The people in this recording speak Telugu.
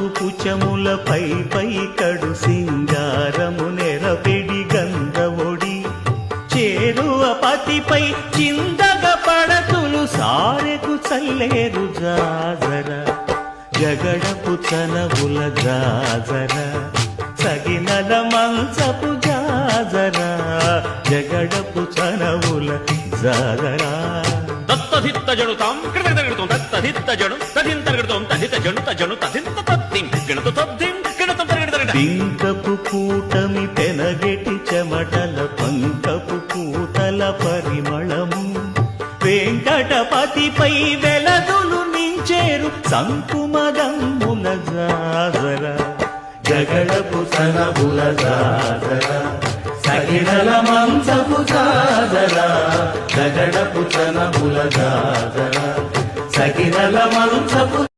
పసుపు పుచములపై పై కడు సింగారము నెరపెడి గంధవొడి చేరువ పతిపై చిందగ పడతులు సారెకు చల్లేరు జాజర. జగడపు తనవుల జాజర. సగినల మంచపు జాజర. జగడపు చనవుల జాజరా. దత్తధిత్త జడుతాం కృతగడుతాం దత్తధిత్త జడు తదింత గడుతాం తదింత జడు పింకపు కూటమి పెనగెటి చెమటల పంకపు కూతల పరిమళము వెంకటపతిపై వెలదులు నించేరు సంకుమదమ్ముల జాజర. జగడపు సనబుల జాజర. సగినల మంసపు జాజర. జగడపు సనబుల జాజర. సగినల మంసపు